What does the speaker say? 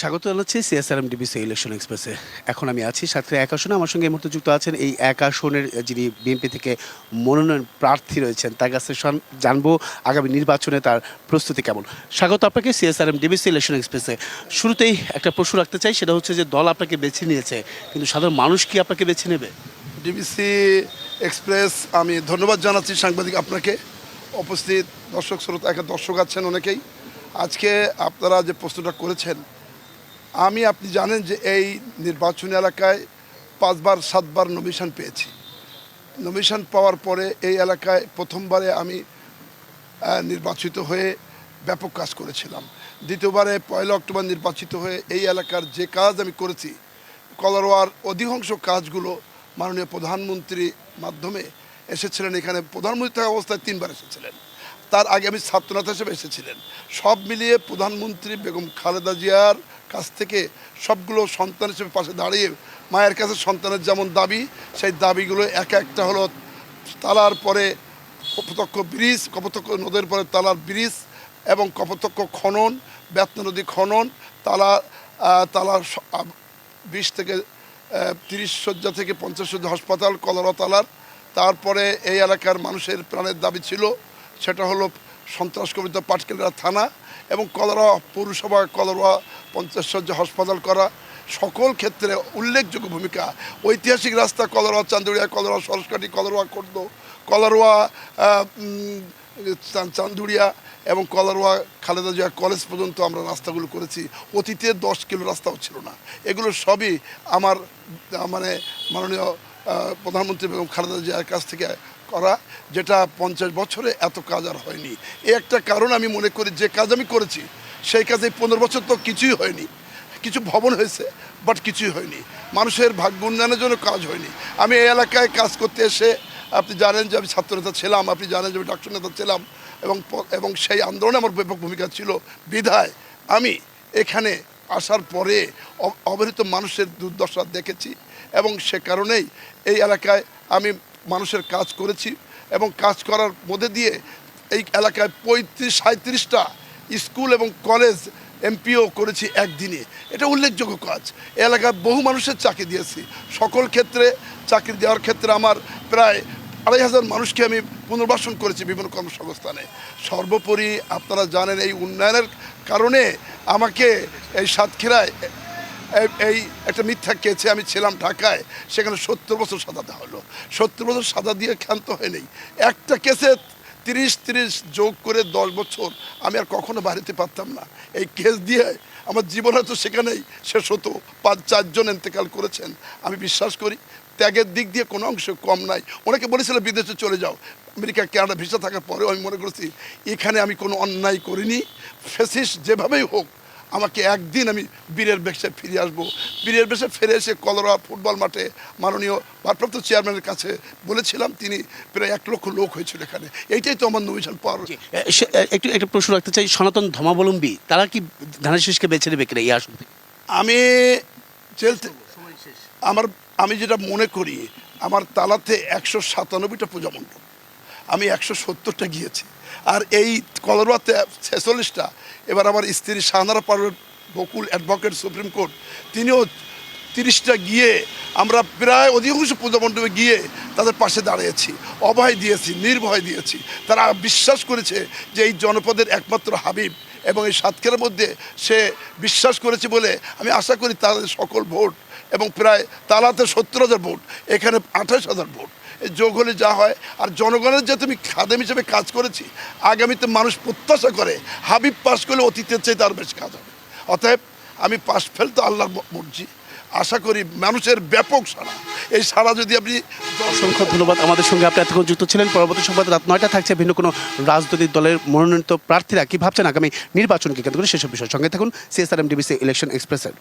স্বাগত জানাচ্ছি CSRM DBC election এক্সপ্রেসে এখন আমি আছি সাথে এক আসনে, আমার সঙ্গে এই মুহূর্তে যুক্ত আছেন এই এক আসনের যিনি বিএনপি থেকে মনোনয়ন প্রার্থী রয়েছেন, তার কাছে জানব আগামী নির্বাচনে তার প্রস্তুতি কেমন। স্বাগত আপনাকে সিএসআরএম ডিবিসি ইলেকশন এক্সপ্রেসে শুরুতেই একটা প্রশ্ন রাখতে চাই, সেটা হচ্ছে যে দল আপনাকে বেছে নিয়েছে, কিন্তু সাধারণ মানুষ কি আপনাকে বেছে নেবে? ডিবিসি এক্সপ্রেস আমি ধন্যবাদ জানাচ্ছি সাংবাদিক আপনাকে। উপস্থিত দর্শক, শ্রোতা একটা দর্শক আছেন অনেকেই। আজকে আপনারা যে প্রশ্নটা করেছেন আমি, আপনি জানেন যে এই নির্বাচনী এলাকায় পাঁচবার, সাতবার নমিশন পেয়েছি। নমিশন পাওয়ার পরে এই এলাকায় প্রথমবারে আমি নির্বাচিত হয়ে ব্যাপক কাজ করেছিলাম। দ্বিতীয়বারে পয়লা অক্টোবর নির্বাচিত হয়ে এই এলাকার যে কাজ আমি করেছি, কলারোয়ার অধিকাংশ কাজগুলো মাননীয় প্রধানমন্ত্রী মাধ্যমে এসেছিলেন। এখানে প্রধানমন্ত্রী থাকা অবস্থায় তিনবার এসেছিলেন। তার আগে আমি ছাত্রনেতা হিসেবে এসেছিলেন। সব মিলিয়ে প্রধানমন্ত্রী বেগম খালেদা জিয়ার কাছ থেকে সবগুলো সন্তান হিসেবে পাশে দাঁড়িয়ে মায়ের কাছে সন্তানের যেমন দাবি, সেই দাবিগুলো এক একটা হলো তালার পরে কপোতক্ষ ব্রিজ, কপোতক্ষ নদের পরে তালার ব্রিজ এবং কপোতক্ষ খনন, বেতনা নদী খনন, তালা তালার বিশ থেকে তিরিশ শয্যা থেকে পঞ্চাশ শয্যা হাসপাতাল, কলরা তালার। তারপরে এই এলাকার মানুষের প্রাণের দাবি ছিল সেটা হলো সন্ত্রাস কবিতা পাটকেলরা থানা এবং কলরা পৌরসভা কলরা পঞ্চাশ শয্যা হাসপাতাল করা সকল ক্ষেত্রে উল্লেখযোগ্য ভূমিকা। ঐতিহাসিক রাস্তা কলরোয়া চান্দুড়িয়া কলরোয়া সরসকাটি কলরোয়া খর্দ কলরোয়া আহ, উম, চান- চান্দুরিয়া এবং কলারোয়া খালেদা জিয়া কলেজ পর্যন্ত আমরা রাস্তাগুলো করেছি। অতীতে দশ কিলো রাস্তাও ছিল না। এগুলো সবই আমার মানে মাননীয় প্রধানমন্ত্রী এবং খালেদা জিয়ার কাছ থেকে করা যেটা পঞ্চাশ বছরে এত কাজ আর হয়নি। এই একটা কারণ আমি মনে করি, যে কাজ আমি করেছি, সেই কাজে পনেরো বছর তো কিছুই হয়নি। কিছু ভবন হয়েছে বাট কিছুই হয়নি। মানুষের ভাগ্য উন্নয়নের জন্য কাজ হয়নি। আমি এই এলাকায় কাজ করতে এসে আপনি জানেন যে আমি ছাত্রনেতা ছিলাম, আপনি জানেন যে আমি ডাক্তার নেতা ছিলাম, এবং এবং সেই আন্দোলনে আমার ব্যাপক ভূমিকা ছিল। বিধায় আমি এখানে আসার পরে অ- অবহেলিত মানুষের দুর্দশা দেখেছি, এবং সে কারণেই এই এলাকায় আমি মানুষের কাজ করেছি এবং কাজ করার মধ্যে দিয়ে এই এলাকায় পঁয়ত্রিশ সাঁত্রিশটা স্কুল এবং কলেজ এমপিও করেছি একদিনে। এটা উল্লেখযোগ্য কাজ। এলাকায় বহু মানুষের চাকরি দিয়েছি। সকল ক্ষেত্রে চাকরি দেওয়ার ক্ষেত্রে আমার প্রায় আড়াই হাজার মানুষকে আমি পুনর্বাসন করেছি বিভিন্ন কর্মসংস্থানে। সর্বোপরি আপনারা জানেন এই উন্নয়নের কারণে আমাকে এই সাতক্ষীরায় এই- একটা মিথ্যা কেছে আমি ছিলাম ঢাকায়, সেখানে সত্তর বছর সাজা দেওয়া হলো। সত্তর বছর সাজা দিয়ে ক্ষান্ত হয়নি। একটা কেসে তিরিশ তিরিশ যোগ করে দশ বছর আমি আর কখনো বাড়িতে পারতাম না। এই কেস দিয়ে আমার জীবন হয়তো সেখানেই শেষ হতো। পাঁচ চারজন ইন্তেকাল করেছেন। আমি বিশ্বাস করি, ত্যাগের দিক দিয়ে কোনো অংশ কম নাই। অনেকে বলেছিল, বিদেশে চলে যাও। আমেরিকা, কানাডা ভিসা থাকার পরেও আমি মনে করছি, এখানে আমি কোনো অন্যায় করিনি। ফেসিস যেভাবেই হোক আমাকে একদিন আমি বীরের বেশে ফিরে আসব। বীরের বেশে ফিরে এসে কলরা ফুটবল মাঠে মাননীয় ভারপ্রাপ্ত চেয়ারম্যানের কাছে বলেছিলাম তিনি প্রায় এক লক্ষ লোক হয়েছিল এখানে। এইটাই তো আমার নমিশন পাওয়ার একটু একটা প্রশ্ন রাখতে চাই সনাতন ধর্মাবলম্বী তারা কি ধানের শীষকে বেছে নেবে কিনা এই আসন থেকে? আমি থে- আমার আমি যেটা মনে করি আমার তালাতে একশো সাতানব্বইটা পূজা মণ্ডপ। আমি একশো সত্তরটা গিয়েছি। আর এই কলরাতে ছেচল্লিশটা। এবার আমার স্ত্রী শাহনারা পার বকুল অ্যাডভোকেট সুপ্রিম কোর্ট, তিনিও তিরিশটা গিয়ে আমরা প্রায় অধিকাংশ পূজা মণ্ডপে গিয়ে তাদের পাশে দাঁড়িয়েছি। অভয় দিয়েছি, নির্ভয় দিয়েছি। তারা বিশ্বাস করেছে যে এই জনপদের একমাত্র হাবিব এবং এই সাতক্ষীরার মধ্যে সে বিশ্বাস করেছে বলে আমি আশা করি তাদের সকল ভোট এবং প্রায় তালাতে সত্তর হাজার ভোট, এখানে আঠাশ হাজার ভোট। যোগ হলে যা হয়। আর জনগণের যে তুমি খাদেম হিসেবে কাজ করেছি, আগামীতে মানুষ প্রত্যাশা করে হাবিব পাস করলে অতীতের চেয়ে তার বেশি কাজ হবে। অতএব আমি পাশ ফেলতে আল্লাহর ম- মর্জি। আশা করি মানুষের ব্যাপক সাড়া। এই সাড়া যদি আপনি অসংখ্য ধন্যবাদ আমাদের সঙ্গে। আপনি এতক্ষণ যুক্ত ছিলেন। পরবর্তী সংবাদ রাত নয়টা থাকছে। ভিন্ন কোনো রাজনৈতিক দলের মনোনীত প্রার্থীরা কি ভাবছেন আগামী নির্বাচনকে কেন্দ্র করে? সেসব বিষয়ের সঙ্গে থাকুন। সিএসআরএম ডিবিসি ইলেকশন এক্সপ্রেসের